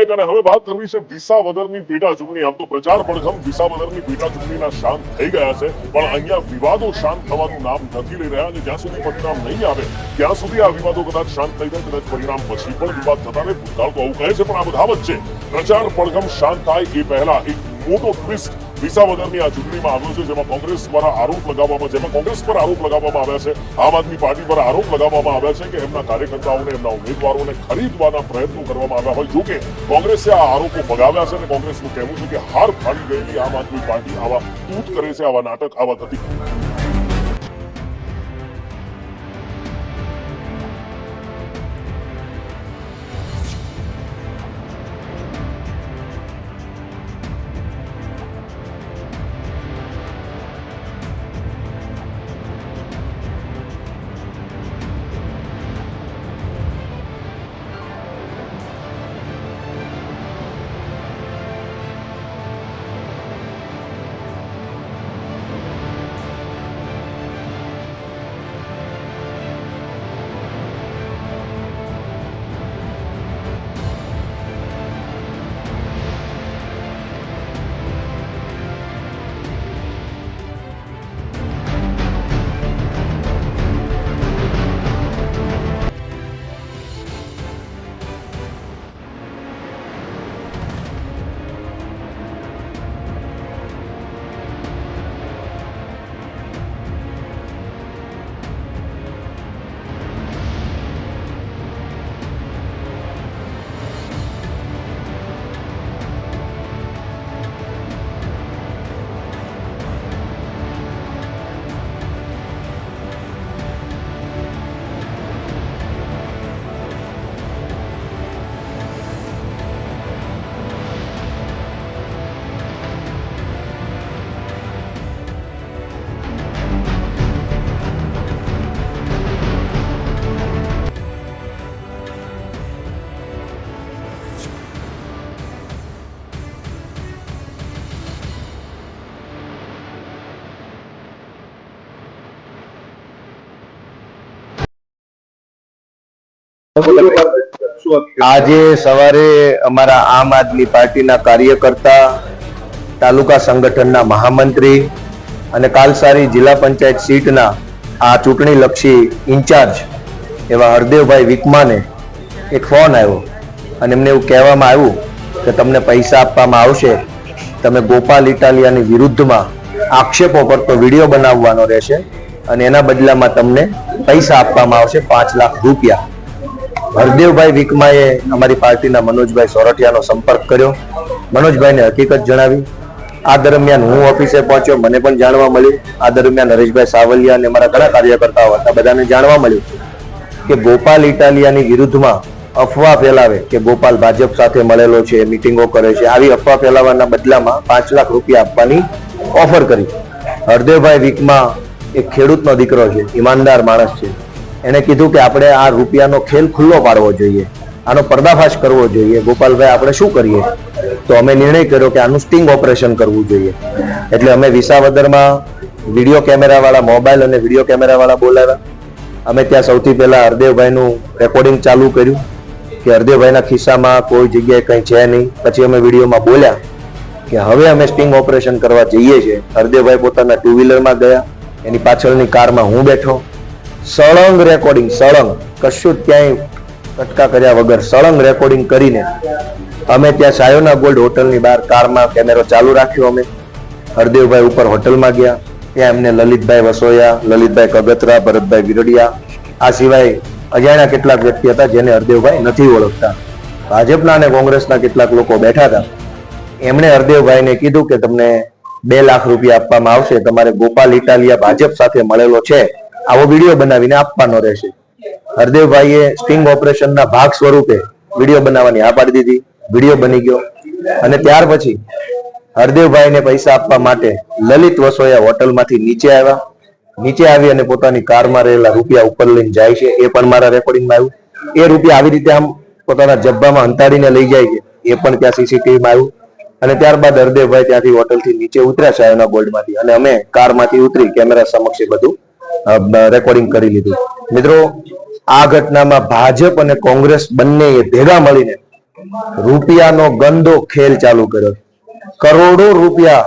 એક અને હવે વાત કરવી છે વિસાવદરની પેટા ચૂંટણી. આમ તો પ્રચાર પડઘમ વિસાવદરની પેટા ચૂંટણીના શાંત થઈ ગયા છે. પણ અહીંયા વિવાદો શાંત થવાનું નામ નથી લઈ રહ્યા અને જ્યાં સુધી પરિણામ નહીં આવે, ત્યાં સુધી આ વિવાદો કદાચ શાંત થઈ જાય, કદાચ પરિણામ પછી પણ વિવાદ થતા રહે. ભૂતકાળ તો આવું કહે છે, પણ આ બધા વચ્ચે પ્રચાર પડઘમ શાંત થાય એ પહેલા એક મોટો ટ્વિસ્ટ વિસાવદરની આ ચૂંટણીમાં આવ્યો છે, જેમાં કોંગ્રેસ દ્વારા આરોપ લગાવવામાં, જેમાં કોંગ્રેસ પર આરોપ લગાવવામાં આવ્યા છે. આમ આદમી પાર્ટી પર આરોપ લગાવવામાં આવ્યા છે કે એમના કાર્યકર્તાઓને, એમના ઉમેદવારોને ખરીદવાના પ્રયત્નો કરવામાં આવ્યા હોય. જોકે કોંગ્રેસે આ આરોપો ફગાવ્યા છે અને કોંગ્રેસનું કહેવું છે કે હાર ફાડી ગયેલી આમ આદમી પાર્ટી આવા તૂટ કરે છે, આવા નાટક, આવા ગતિ આજે સવારે અમારા આમ આદમી પાર્ટીના કાર્યકર્તા તાલુકા સંગઠનના મહામંત્રી અને કાલસારી જિલ્લા પંચાયત સીટના આ ચૂંટણી લક્ષી ઇન્ચાર્જ એવા હરદેવભાઈ વિકમાને એક ફોન આવ્યો અને એમને એવું કહેવામાં આવ્યું કે તમને પૈસા આપવામાં આવશે. તમે ગોપાલ ઇટાલિયાની વિરુદ્ધમાં આક્ષેપો કરતો વીડિયો બનાવવાનો રહેશે અને એના બદલામાં તમને પૈસા આપવામાં આવશે પાંચ લાખ રૂપિયા. હરદેવભાઈ વિકમાએ અમારી પાર્ટીના મનોજભાઈ સોરઠિયાનો સંપર્ક કર્યો. મનોજભાઈને હકીકત જણાવી. આ દરમિયાન હું ઓફિસે પહોંચ્યો, મને પણ જાણવા મળ્યું. આ દરમિયાન હરેશભાઈ સાવલિયા અને અમારા ઘણા કાર્યકર્તાઓ હતા, બધાને જાણવા મળ્યું કે ગોપાલ ઇટાલિયાની વિરુદ્ધમાં અફવા ફેલાવે કે ગોપાલ ભાજપ સાથે મળેલો છે, મિટિંગો કરે છે, આવી અફવા ફેલાવવાના બદલામાં પાંચ લાખ રૂપિયા આપવાની ઓફર કરી. હરદેવભાઈ વિકમા એક ખેડૂતનો દીકરો છે, ઈમાનદાર માણસ છે. એને કીધું કે આપણે આ રૂપિયાનો ખેલ ખુલ્લો પાડવો જોઈએ. આનો પર્દાફાશ કરવો જોઈએ. ગોપાલભાઈ, આપણે શું કરીએ? તો અમે નિર્ણય કર્યો કે આનું સ્ટિંગ ઓપરેશન કરવું જોઈએ. એટલે અમે વિસાવદરમાં વીડિયો કેમેરાવાળા મોબાઈલ અને વીડિયો કેમેરાવાળા બોલાવ્યા. અમે ત્યાં સૌથી પહેલાં હરદેવભાઈનું રેકોર્ડિંગ ચાલુ કર્યું કે હરદેવભાઈના ખિસ્સામાં કોઈ જગ્યાએ કંઈ છે નહીં. પછી અમે વિડીયોમાં બોલ્યા કે હવે અમે સ્ટિંગ ઓપરેશન કરવા જઈએ છીએ. હરદેવભાઈ પોતાના ટુ વ્હીલરમાં ગયા. એની પાછળની કારમાં હું બેઠો. સળંગ રેકોર્ડિંગ સળંગ. કશું ક્યાંય કટકા કર્યા વગર સળંગ રેકોર્ડિંગ કરીને અમે ત્યાં સાયોના ગોલ્ડ હોટલની બહાર કારમાં કેમેરો ચાલુ રાખ્યો અમે. હરદેવભાઈ ઉપર હોટલમાં ગયા. ત્યાં એમને લલિતભાઈ વસોયા, લલિતભાઈ કગતરા, ભરતભાઈ વિરડિયા. આ સિવાય અજાણ્યા કેટલાક વ્યક્તિ હતા જેને હરદેવભાઈ નથી ઓળખતા. ભાજપના અને કોંગ્રેસના કેટલાક લોકો બેઠા હતા. એમણે હરદેવભાઈને કીધું કે તમને બે લાખ રૂપિયા આપવામાં આવશે. તમારે ગોપાલ ઇટાલિયા ભાજપ સાથે મળેલો છે. આવો વીડિયો બનાવીને આપવાનો રહેશે. હરદેવભાઈએ સ્ટિંગ ઓપરેશનના ભાગ સ્વરૂપે વીડિયો બનાવવાની હા પાડી દીધી. વીડિયો બની ગયો. અને ત્યાર પછી હરદેવભાઈને પૈસા આપવા માટે લલિત વસોયા હોટલમાંથી નીચે આવ્યા. નીચે આવી અને પોતાની કારમાં રહેલા રૂપિયા ઉપર લઈને જાય છે. એ પણ મારા રેકોર્ડિંગમાં આવ્યું. એ રૂપિયા આવી રીતે આમ પોતાના જબ્બામાં અંતાડીને લઈ જાય છે. એ પણ ત્યાં સીસીટીવીમાં આવ્યું. અને ત્યારબાદ હરદેવભાઈ ત્યાંથી હોટલથી નીચે ઉતર્યા સાયોના ગોલ્ડમાંથી. અને અમે કારમાંથી ઉતરી કેમેરા સમક્ષ બધું રેકોર્ડિંગ કરી લીધું. મિત્રો, આ ઘટનામાં ભાજપ અને કોંગ્રેસ બંને ભેગા મળીને રૂપિયાનો ગંદો ખેલ ચાલુ કર્યો. કરોડો રૂપિયા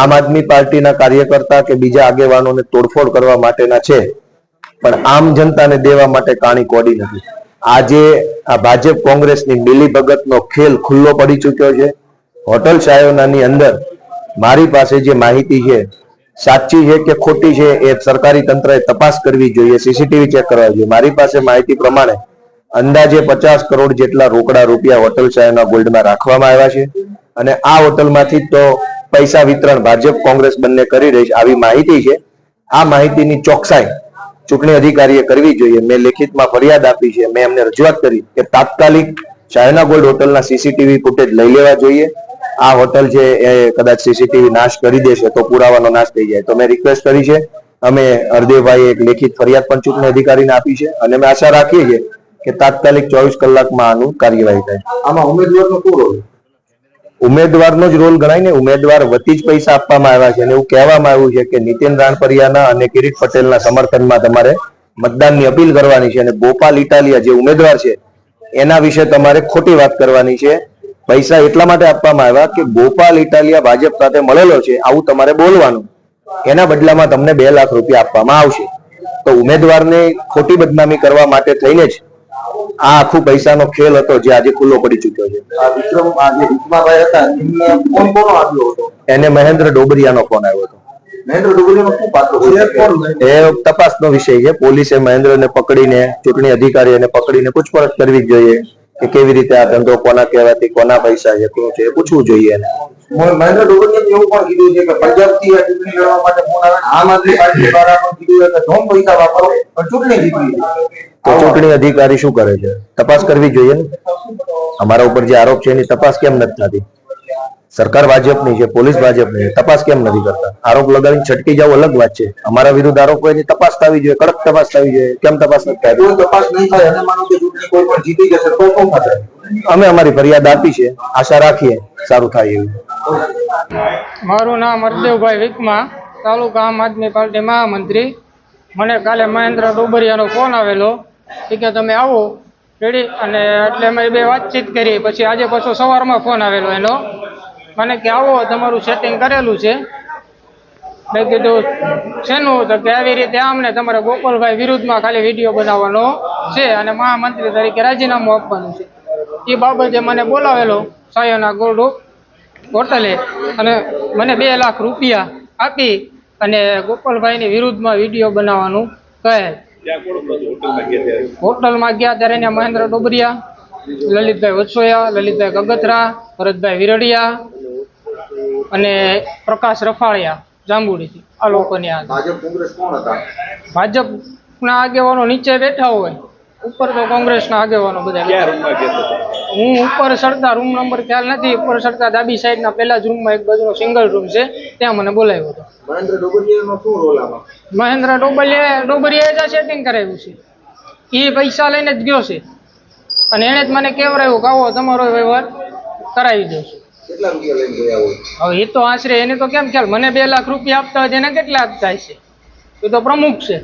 આમ આદમી પાર્ટીના કાર્યકર્તા કે બીજા આગેવાનોને તોડફોડ કરવા માટેના છે, પણ આમ જનતાને દેવા માટે કાણી કોડી નથી. આજે આ ભાજપ કોંગ્રેસની મિલીભગતનો ખેલ ખુલ્લો પડી ચૂક્યો છે. હોટલ સાયોનાની અંદર મારી પાસે જે માહિતી છે સાચી છે કે ખોટી છે એ સરકારી તંત્રએ તપાસ કરવી જોઈએ સીસીટીવી ચેક કરવા જોઈએ. મારી પાસે માહિતી પ્રમાણે અંદાજે પચાસ કરોડ જેટલા રોકડા રૂપિયા હોટલ સાયોના ગોલ્ડમાં રાખવામાં આવ્યા છે અને આ હોટલમાંથી તો પૈસા વિતરણ ભાજપ કોંગ્રેસ બંને કરી રહી છે. આવી માહિતી છે. આ માહિતીની ચોકસાઈ ચૂંટણી અધિકારીએ કરવી જોઈએ. મેં લેખિતમાં ફરિયાદ આપી છે. મેં એમને રજૂઆત કરી કે તાત્કાલિક ચાઇના ગોલ્ડ હોટલના સીસીટીવી ફૂટેજ લઈ લેવા જોઈએ. આ હોટલ છે એ કદાચ સીસીટીવી નાશ કરી દેશે તો પુરાવાનો નાશ થઈ જાય. તો મેં રિક્વેસ્ટ કરી છે. અમે હરદેવભાઈ એક લેખિત ફરિયાદ પણ ચૂંટણી અધિકારીને આપી છે અને અમે આશા રાખીએ છીએ કે તાત્કાલિક ચોવીસ કલાકમાં આનું કાર્યવાહી થાય. આમાં ઉમેદવારનો શું રોલ? ઉમેદવારનો જ રોલ ગણાય ને. ઉમેદવાર વતી જ પૈસા આપવામાં આવ્યા છે અને એવું કહેવામાં આવ્યું છે કે નીતિન રાણપરિયાના અને કિરીટ પટેલના સમર્થનમાં તમારે મતદાનની અપીલ કરવાની છે અને ગોપાલ ઇટાલિયા જે ઉમેદવાર છે એના વિશે તમારે ખોટી વાત કરવાની છે. પૈસા એટલા માટે આપવામાં આવ્યા કે ગોપાલ ઇટાલિયા ભાજપ સાથે મળેલો છે આવું તમારે બોલવાનું. એના બદલામાં તમને બે લાખ રૂપિયા આપવામાં આવશે. તો ઉમેદવારને ખોટી બદનામી કરવા માટે થઈને જ આ આખું પૈસાનો ખેલ હતો જે આજે ખુલ્લો પડી ચુક્યો છે. વિક્રમ આ જે હતા એમને ફોન કોનો આપ્યો હતો? એને મહેન્દ્ર ડોબરિયાનો ફોન આવ્યો હતો. એ તપાસનો વિષય છે. પોલીસે મહેન્દ્રને પકડીને ચૂંટણી અધિકારીને પકડીને પૂછપરછ કરવી જ જોઈએ. કે કેવી રીતે આ ધંધો કોના કહેવાથી કોના પૈસા છે શું છે એ પૂછવું જોઈએ એને. મહેન્દ્ર ડુગરીએ એવું પણ કીધું છે કે પંજાબથી આ ચૂંટણી લડવા માટે ફોન આવે આમ આદમી પાર્ટી દ્વારા પણ કીધું કે ધોમ પૈસા વાપરો પણ ચૂંટણી જીતવી તો ચૂંટણી અધિકારી શું કરે છે? તપાસ કરવી જોઈએ ને? અમારા ઉપર જે આરોપ છે એની તપાસ કેમ નથી થતી? સરકાર ભાજપની છે પોલીસ ભાજપની છે તપાસ કેમ નથી કરતા? આરોપ લગાવીને છટકી જાવ અલગ વાત છે. અમારા વિરુદ્ધ આરોપ હોય એની તપાસ થવી જોઈએ કડક તપાસ થવી જોઈએ. કેમ તપાસ નથી થતી તપાસ નહીં થાય અને માનો કે ચૂંટણી કોઈ પણ જીતી જશે તો કોણ થશે? અમે અમારી ફરિયાદ આપી છે આશા રાખીએ સારું થાય એવું. મારું નામ હરદેવભાઈ વિકમા તાલુકા આમ આદમી પાર્ટી મહામંત્રી. મને કાલે મહેન્દ્ર ડોબરિયાનો ફોન આવેલો કે તમે આવો રેડી. અને એટલે અમે બે વાતચીત કરી પછી આજે પાછો સવારમાં ફોન આવેલો એનો. મને કે આવો, તમારું સેટિંગ કરેલું છે. મેં કીધું, શેનું? તો કે આવી રીતે આમને તમારે ગોપાલભાઈ વિરુદ્ધમાં ખાલી વીડિયો બનાવવાનો છે અને મહામંત્રી તરીકે રાજીનામું આપવાનું છે. એ બાબતે મને બોલાવેલો સાયોના ગોલ્ડ હોટલે અને મને બે લાખ રૂપિયા આપી અને ગોપાલભાઈની વિરુદ્ધમાં વીડિયો બનાવવાનું કહે. હોટલમાં ગયા ત્યારે એને મહેન્દ્ર ડોબરિયા, લલિતભાઈ વત્સોયા લલિતભાઈ ગગથરા ભરતભાઈ વિરડિયા અને પ્રકાશ રફાળિયા જાંબુડીથી આ લોકોની આ ભાજપ કોંગ્રેસ કોણ હતા? ભાજપના આગેવાનો નીચે બેઠા હોય ઉપર તો કોંગ્રેસના આગેવાનો બધા હું ઉપર ચડતા રૂમ નંબર ખ્યાલ નથી ઉપર ચડતા ડાબી સાઈડના પહેલા જ રૂમમાં એક બાજુનો સિંગલ રૂમ છે ત્યાં મને બોલાવ્યો હતો. મહેન્દ્ર ડુગરીનો શું રોલ આમાં? મહેન્દ્ર ડોબલિયા ડોબરિયાએ જ સેટિંગ કરાવ્યું છે. એ પૈસા લઈને જ ગયો છે. અને એણે જ મને કેવરાયું કે આવો તમારો વ્યવહાર કરાવી દઈશું કેટલા રૂપિયા લઈને ગયા હોય? હવે એ તો આશરે એને તો કેમ ખ્યાલ? મને બે લાખ રૂપિયા આપતા હોય એને કેટલા આપતા હશે? એ તો પ્રમુખ છે.